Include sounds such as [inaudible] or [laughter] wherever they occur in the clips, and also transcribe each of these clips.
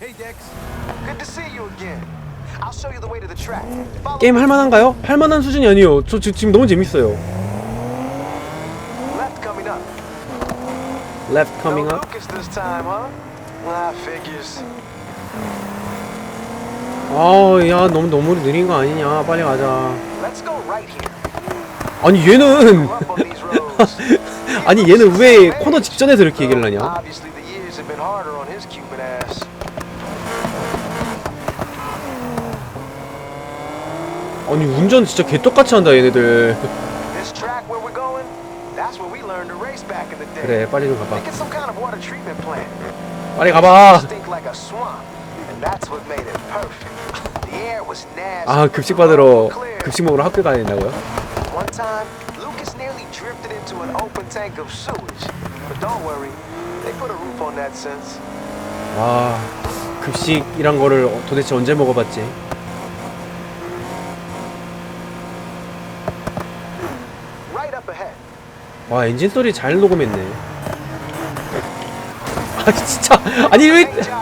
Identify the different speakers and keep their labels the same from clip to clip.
Speaker 1: Hey, Dex.
Speaker 2: Good to see you again. I'll show you the way to the track. Follow
Speaker 3: 게임 할만한가요? 할만한 수준이 아니에요. 저 지- 지금 너무 재밌어요.
Speaker 2: left coming up.
Speaker 3: Left coming
Speaker 2: no
Speaker 3: up.
Speaker 2: Lucas this time, huh? Ah, figures.
Speaker 3: 아, 야, 너무 너무 느린 거 아니냐? 빨리 가자.
Speaker 2: Let's go right here.
Speaker 3: 아니 얘는
Speaker 2: Up on these roads.
Speaker 3: 아니 얘는 왜 코너 직전에서 이렇게 얘기를 하냐?
Speaker 2: Obviously, the years have been harder on his
Speaker 3: 아니 운전 진짜 개똑같이 한다 얘네들. 그래, 빨리 좀 가봐. 빨리 가봐. 아 급식 받으러. 급식 먹으러 학교 가야 된다고요? 와 급식이란 거를 도대체 언제 먹어봤지?
Speaker 2: Right up ahead.
Speaker 3: 와 엔진 소리 잘 녹음했네. 아 진짜 아니 왜
Speaker 2: Great job.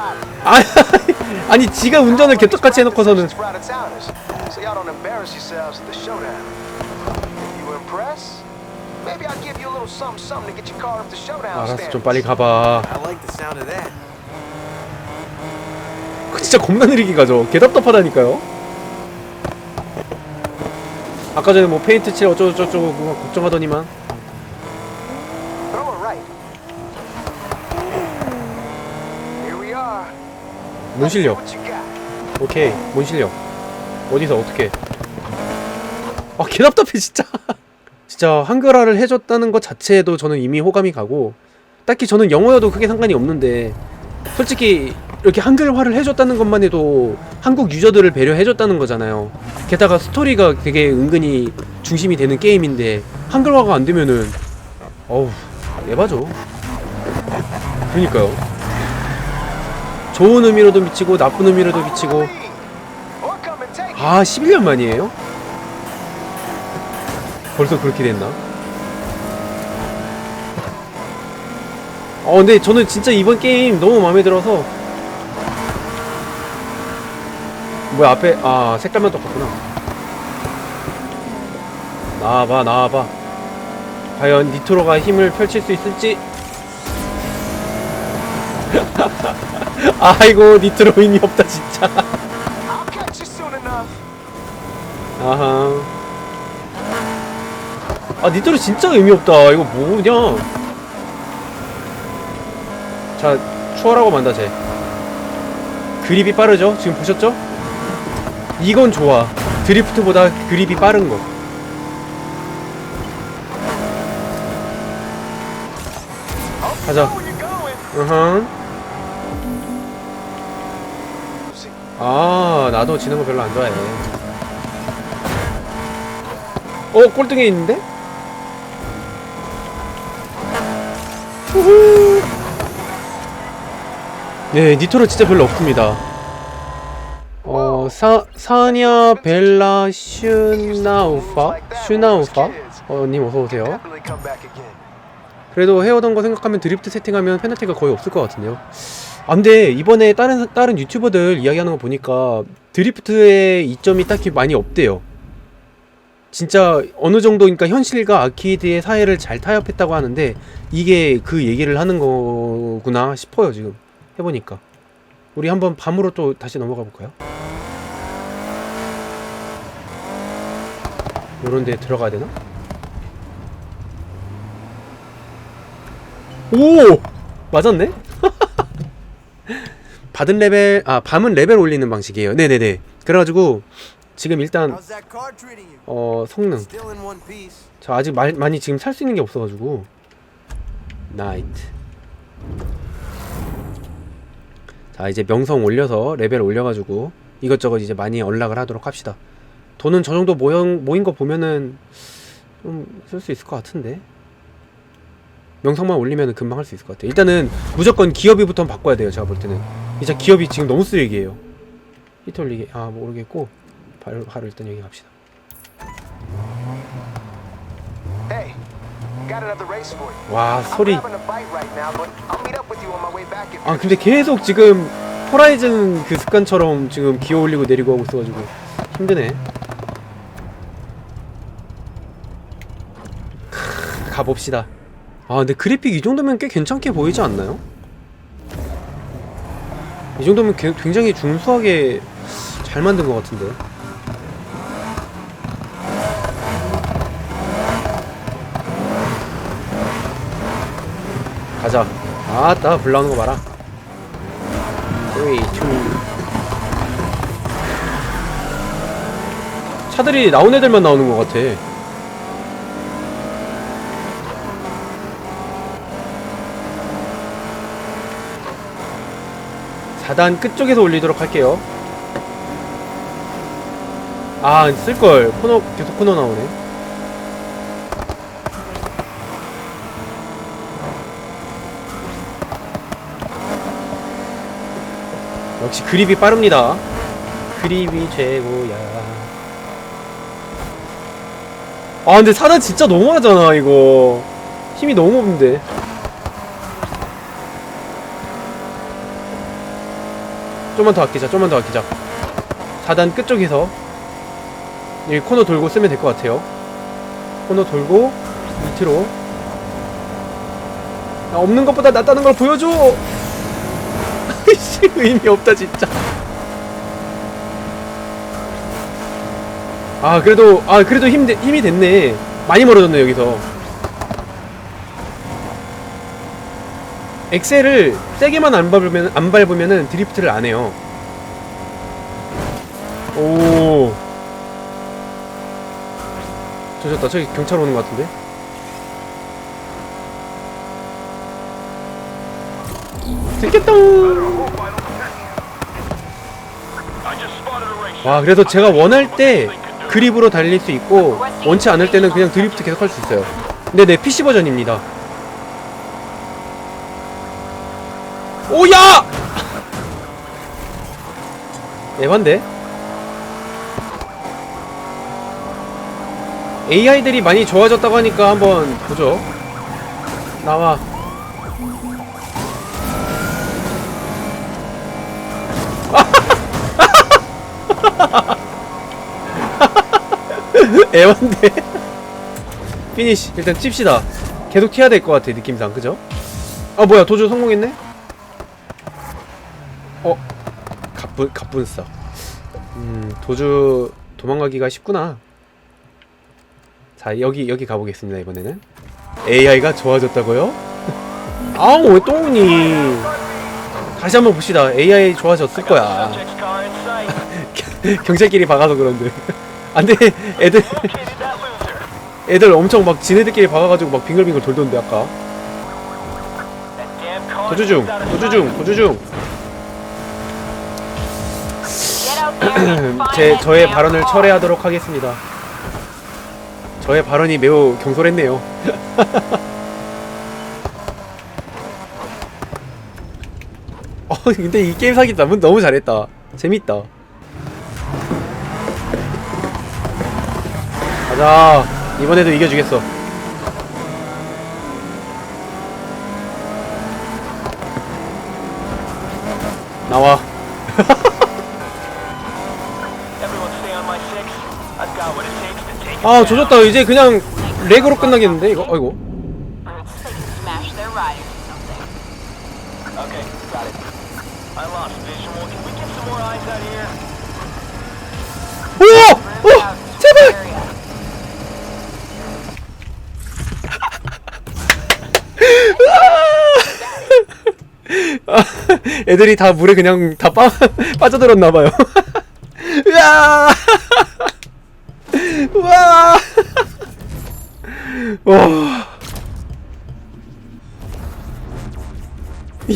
Speaker 3: 아, 아니 지가 운전을 개떡같이 해놓고서는 알았어. 좀 빨리 가봐. 그거 진짜 겁나 느리게 가죠. 개 답답하다니까요. 아까 전에 뭐 페인트 칠 어쩌고 저쩌고 그거 걱정하더니만
Speaker 2: See
Speaker 3: 실력?
Speaker 2: got.
Speaker 3: 오케이 뭔 실력. 어디서 어떻게? 아 개 답답해 진짜. [laughs] 진짜 한글화를 해줬다는 것 자체에도 저는 이미 호감이 가고 딱히 저는 영어여도 크게 상관이 없는데 솔직히 이렇게 한글화를 해줬다는 것만 해도 한국 유저들을 배려해줬다는 거잖아요. 게다가 스토리가 되게 은근히 중심이 되는 게임인데 한글화가 안 되면은 어우 에바죠 그러니까요 좋은 의미로도 미치고 나쁜 의미로도 미치고. 아 11년 만이에요? 벌써 그렇게 됐나? 어 근데 저는 진짜 이번 게임 너무 마음에 들어서 뭐야 앞에 아 색깔만 똑같구나 나와봐 나와봐 과연 니트로가 힘을 펼칠 수 있을지 아이고 니트로 의미 없다 진짜. 아하. 아, 니트로 진짜 의미 없다. 이거 뭐냐? 자, 추월하고 만다, 쟤. 그립이 빠르죠? 지금 보셨죠? 이건 좋아. 드리프트보다 그립이 빠른 거. 가자. 으흠.
Speaker 2: See,
Speaker 3: 아, 나도 지는 거 별로 안 좋아해. 어, 꼴등에 있는데? 네, 니토로 진짜 별로 없습니다. 어, 사, 사냐 벨라 슈나우파? 슈나우파? 어, 님 어서오세요. 그래도 해오던 거 생각하면 드리프트 세팅하면 페널티가 거의 없을 것 같은데요. 아, 근데 이번에 다른 다른 유튜버들 이야기하는 거 보니까 드리프트의 이점이 딱히 많이 없대요. 진짜 어느 정도니까 현실과 아키드의 사이를 잘 타협했다고 하는데 이게 그 얘기를 하는 거구나 싶어요 지금 해보니까. 우리 한번 밤으로 또 다시 넘어가 볼까요? 요런 데 들어가야 되나? 오! 맞았네? [laughs] 받은 레벨, 아, 밤은 레벨 올리는 방식이에요. 네네네. 그래가지고, 지금 일단? 어, 성능. 저 아직 말, 많이 지금 살 수 있는 게 없어가지고. 나이트. 자, 이제 명성 올려서, 레벨 올려가지고, 이것저것 이제 많이 연락을 하도록 합시다. 돈은 저 정도 모인, 모인 거 보면은, 좀 쓸 수 있을 것 같은데. 명성만 올리면 금방 할 수 있을 것 같아요. 일단은 무조건 기업이부터 바꿔야 돼요. 제가 볼 때는. 진짜 기업이 지금 너무 쓰레기예요. 히트 올리기 아 모르겠고 바로, 바로 일단 여기 갑시다. 와 소리 아 근데 계속 지금 호라이즌 그 습관처럼 지금 기어 올리고 내리고 하고 있어가지고 힘드네. 크, 가봅시다. 아 근데 그래픽 이 정도면 꽤 괜찮게 보이지 않나요? 이 정도면 개- 굉장히 준수하게 잘 만든 것 같은데. 가자. 아따 불 나오는 거 봐라. 3, 2 차들이 나온 애들만 나오는 것 같아. 사단 끝쪽에서 올리도록 할게요. 아, 쓸걸. 코너, 계속 코너 나오네. 역시 그립이 빠릅니다. 그립이 최고야. 아 근데 사단 진짜 너무하잖아 이거. 힘이 너무 없는데. 좀만 더 아끼자. 좀만 더 아끼자. 4단 끝쪽에서 여기 코너 돌고 쓰면 될 것 같아요. 코너 돌고 밑으로. 야, 없는 것보다 낫다는 걸 보여줘. [laughs] 씨 의미 없다 진짜. 아 그래도 아 그래도 힘 힘이 됐네. 많이 멀어졌네 여기서. 엑셀을 세게만 안 밟으면 안 밟으면은 드리프트를 안 해요. 오. 조졌다. 저기 경찰 오는 것 같은데. 들켰다. 와 그래도 제가 원할 때 그립으로 달릴 수 있고 원치 않을 때는 그냥 드리프트 계속 할 수 있어요. 근데 내 PC 버전입니다. 오야! 에반데? AI들이 많이 좋아졌다고 하니까 한번 보죠. 나와. [laughs] 애완데 피니시 일단 찝시다 계속 튀어야 될 것 같아 느낌상 그죠? 아 뭐야 도주 성공했네? 어 가뿐 가뿐싸 음 도주 도망가기가 쉽구나. 자 여기 여기 가보겠습니다 이번에는. AI가 좋아졌다고요? [laughs] 아우 왜 또 오니? 다시 한번 봅시다. AI 좋아졌을 거야. [laughs] 경찰끼리 박아서 그런데. [laughs] 안돼. 애들 애들 엄청 막 지네들끼리 박아가지고 막 빙글빙글 돌던데 아까. 도주 중 도주 중 도주 중 [clears throat] 제 저의 발언을 철회하도록 하겠습니다. 저의 발언이 매우 경솔했네요. [laughs] 어 근데 이 게임 사기 너무 너무 잘했다. 재밌다. 가자. 이번에도 이겨주겠어. 나와 아 조졌다 이제 그냥 렉으로 끝나겠는데 이거 아이고 어!
Speaker 4: out to
Speaker 3: 제발! 아, 애들이 다 물에 그냥 다 빠, 빠져들었나봐요 으아! 와.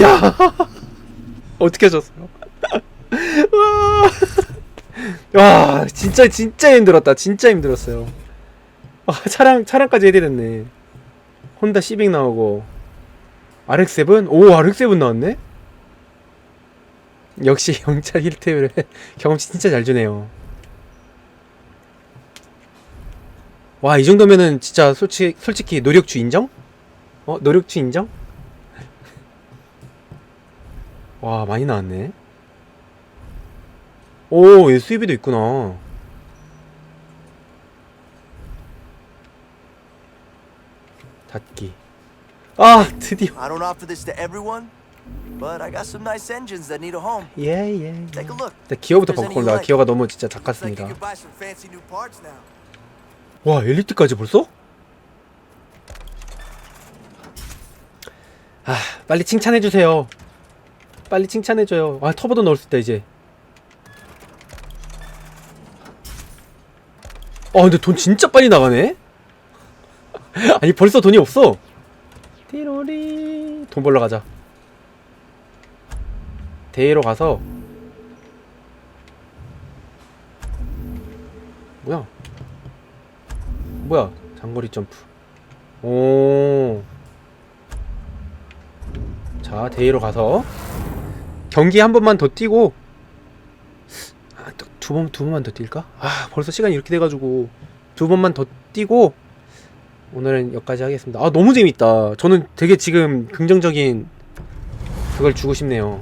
Speaker 3: 야! [laughs] 어떻게 하셨어요? 와. [laughs] 와, 진짜 진짜 힘들었다. 진짜 힘들었어요. 아, 차량 차량까지 되겠네. 혼다 시빅 나오고 RX7? 오, RX7 나왔네? 역시 [laughs] 영차 힐템을 경험치 진짜 잘 주네요. 와, 이 정도면은 진짜 솔직히, 솔직히 노력주 인정? 어, 노력주 인정? 와, 많이 나왔네. 오 SUV도 있구나 닫기 아 드디어
Speaker 1: I don't offer this to everyone, but I got some nice engines that need a home.
Speaker 3: 예 예
Speaker 1: Take a look.
Speaker 3: 일단 기어부터
Speaker 1: you like.
Speaker 3: 기어가 너무 진짜 작았습니다 와 엘리트까지 벌써? 아 빨리 칭찬해주세요. 빨리 칭찬해줘요. 아 터보도 넣을 수 있다 이제. 아 근데 돈 진짜 빨리 나가네? [laughs] 아니 벌써 돈이 없어. 띠로리. 돈 벌러 가자. 대회로 가서. 뭐야 뭐야 장거리 점프 오. 자 대회로 가서 경기 한 번만 더 뛰고 아, 또두번 두 번만 더 뛸까? 아 벌써 시간이 이렇게 돼가지고 두 번만 더 뛰고 오늘은 여기까지 하겠습니다. 아 너무 재밌다. 저는 되게 지금 긍정적인 그걸 주고 싶네요.